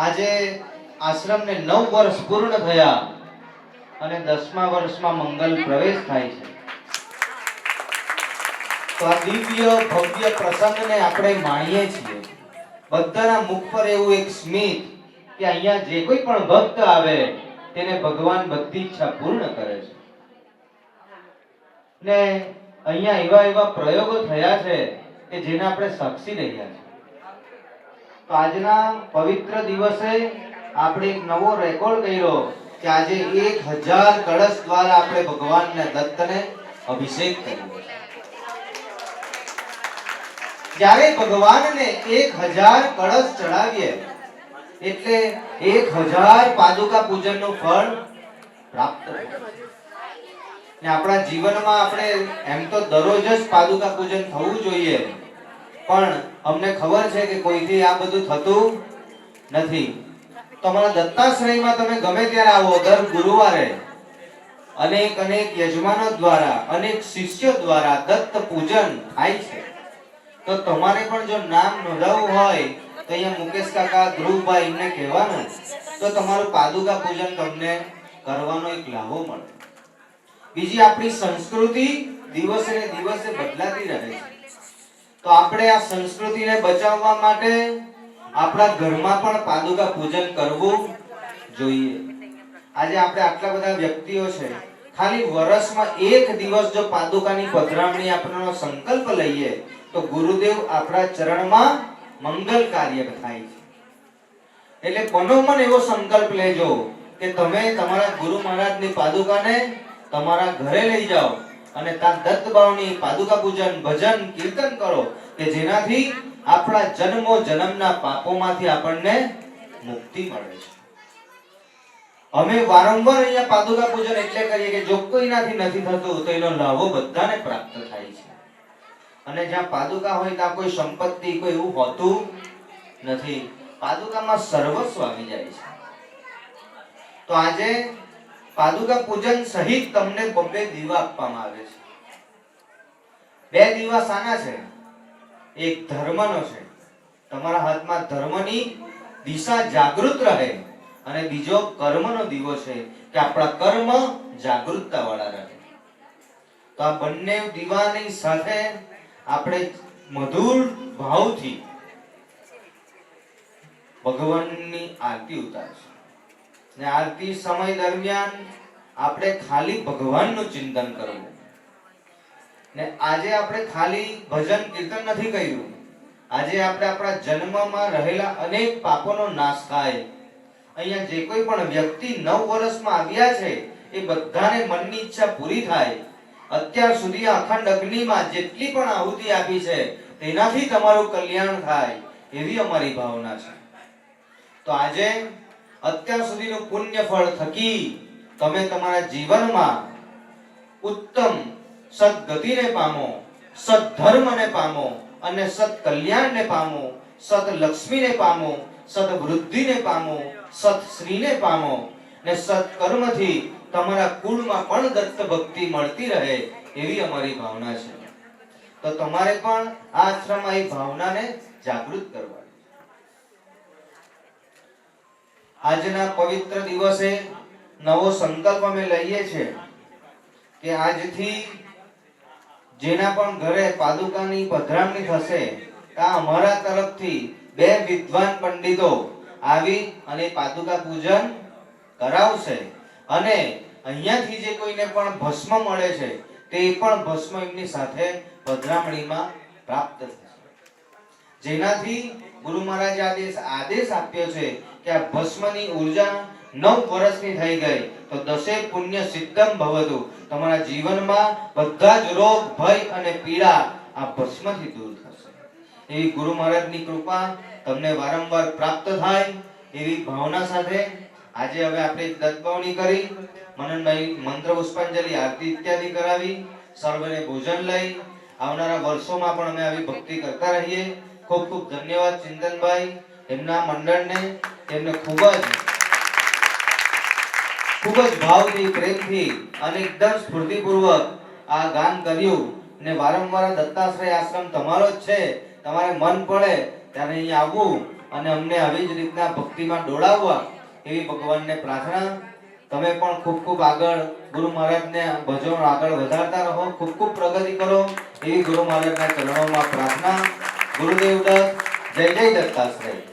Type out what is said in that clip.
આજે આશ્રમને નવ વર્ષ પૂર્ણ થયા અને દસમા વર્ષમાં મંગલ પ્રવેશ થાય છે. તો આ દિવ્ય ભવ્ય પ્રસંગને આપણે માણીએ છીએ. બધાના મુખ પર એવું એક સ્મિત કે અહીંયા જે કોઈ પણ ભક્ત આવે, તેને ભગવાન બધી ઈચ્છા પૂર્ણ કરે છે. ને અહીંયા એવા એવા પ્રયોગો થયા છે કે જેને આપણે સાક્ષી રહ્યા છે આજના પવિત્ર દિવસે આપણે એક નવો રેકોર્ડ કર્યો કે આજે એક હજાર કળશ દ્વારા આપણે ભગવાનને દત્તને અભિષેક કર્યો. જ્યારે ભગવાનને એક હજાર કળશ ચડાવીએ, એટલે એક હજાર પાદુકા પૂજનનું ફળ પ્રાપ્ત ને આપણા જીવનમાં આપણે એમ તો દરરોજ જ પાદુકા પૂજન થવું જોઈએ પણ અમને ખબર છે કે કોઈથી આ બધું થતું નથી. તમારા દત્તાશ્રયમાં તમે ગમે ત્યારે આવો દર ગુરુવારે, અનેક અનેક યજમાનો દ્વારા, અનેક શિષ્યો દ્વારા દત્ત પૂજન થાય છે. તો તમારે પણ જો નામ નોંધાવવું હોય, તો અહીંયા મુકેશ કાકા, ધ્રુવભાઈ એમને કહેવાનું. તો તમારું પાદુકા પૂજન તમને કરવાનો એક લાભો મળે. બીજી આપણી સંસ્કૃતિ દિવસે ને દિવસે બદલાતી રહે છે. તો આપણે આ સંસ્કૃતિને બચાવવા માટે આપણા ઘરમાં પણ પાદુકા પૂજન કરવું જોઈએ. આજે આપણે આટલા બધા વ્યક્તિઓ છે, ખાલી વર્ષમાં એક દિવસ જો પાદુકાની પધરામણી આપણો સંકલ્પ લઈએ, તો ગુરુદેવ આપણા ચરણમાં મંગલ કાર્ય થાય છે. એટલે મનોમન એવો સંકલ્પ લેજો કે તમે તમારા ગુરુ મહારાજની પાદુકાને તમારા ઘરે લઈ જાઓ. અને ત્યાં દત્ત બાવની પાદુકા પૂજન, ભજન, કીર્તન કરો કે જેનાથી આપણા જન્મો જન્મના પાપોમાંથી આપણને મુક્તિ મળે છે. અમે વારંવાર અહીંયા પાદુકા પૂજન એટલે કરીએ કે જો કોઈનાથી નથી થતું, તો એનો લાભો બધાને પ્રાપ્ત થાય છે. અને જ્યાં પાદુકા હોય ત્યાં કોઈ સંપત્તિ, કોઈ એવું હોતું નથી. પાદુકામાં સર્વસ્વ આવી જાય છે. તો આજે પાદુકા પૂજન સહિત તમને બબ્બે દીવા આપવામાં આવે છે. બે દીવા સાના છે? એક ધર્મનો છે. તમારા હાથમાં ધર્મની દિશા જાગૃત રહે અને બીજો કર્મનો દીવો છે કે આપણા કર્મ જાગૃતતા વાળા રહે તો આ બંને દીવાની સાથે આપણે મધુર ભાવથી ભગવાનની આરતી ઉતારશું. ને આરતી સમય દરમિયાન આપણે ખાલી ભગવાનનું ચિંતન કરવું. ને આજે આપણે ખાલી ભજન કીર્તન નથી કર્યું. આજે આપણે આપણા જન્મમાં રહેલા અનેક પાપોનો નાશ થાય. અહીંયા જે કોઈ પણ વ્યક્તિ નવ વર્ષમાં આવ્યા છે, એ બધાને મનની ઈચ્છા પૂરી થાય. અત્યાર સુધી અખંડ અગ્નિમાં જેટલી પણ આહુતિ આપી છે, તેનાથી તમારું કલ્યાણ થાય એવી અમારી ભાવના છે. તો આજે અત્યાર સુધીનું પુણ્ય ફળ થકી તમે તમારા જીવનમાં ઉત્તમ સદગતિને પામો, સદધર્મને પામો અને સત કલ્યાણને પામો સત લક્ષ્મીને પામો સત વૃદ્ધિને પામો સત શ્રીને પામો ને સત કર્મથી તમારા કુળમાં પણ દત્ત ભક્તિ મળતી રહે એવી અમારી ભાવના છે. તો તમારે પણ આ આશ્રમમાં એ ભાવનાને જાગૃત કરવાની આજના પવિત્ર દિવસે નવો સંકલ્પ અમે લઈએ છીએ કે આજથી જેના પણ ઘરે પાદુકાની પધરામણી થશે ત્યાં અમારા તરફથી બે વિદ્વાન પંડિતો આવી અને પાદુકા પૂજન કરાવશે. અને અહીંયાથી જે કોઈને પણ ભસ્મ મળે છે, તે પણ ભસ્મ એમની સાથે પધરામણીમાં પ્રાપ્ત થશે. જેનાથી ગુરુ મહારાજે આદેશ આદેશ આપ્યો છે કે આ ભસ્મની ઊર્જા નવ વર્ષની થઈ ગઈ. તો દસે પુણ્ય સિદ્ધમ ભવતુ. તમારા જીવનમાં બધા જ રોગ, ભય અને પીડા આ ભસ્મથી દૂર થશે. એવી ગુરુ મહારાજની કૃપા તમને વારંવાર પ્રાપ્ત થાય એવી ભાવના સાથે આજે હવે આપણે એક કરી, મનનભાઈ મંત્ર પુષ્પાંજલિ, આરતી ઇત્યાદિ કરાવી, સર્વને ભોજન લઈ આવનારા વર્ષોમાં પણ અમે આવી ભક્તિ કરતા રહીએ. ખૂબ ખૂબ ધન્યવાદ ચિંતનભાઈ એમના મંડળને, તેમને ખૂબ જ ખૂબ જ ભાવથી, પ્રેમથી અને એકદમ સ્ફૂર્તિપૂર્વક આ ગાન કર્યું ને વારંવાર દત્તાશ્રય આશ્રમ તમારો જ છે. તમારે મન પડે ત્યારે અહીં આવવું અને અમને આવી જ રીતના ભક્તિમાં ડોળાવવા એવી ભગવાનને પ્રાર્થના. તમે પણ ખૂબ ખૂબ આગળ ગુરુ મહારાજને ભજનો આગળ વધારતા રહો, ખૂબ ખૂબ પ્રગતિ કરો એવી ગુરુ મહારાજના ચરણોમાં પ્રાર્થના. ગુરુદેવ દત્ત જય જય દત્તાશ્રય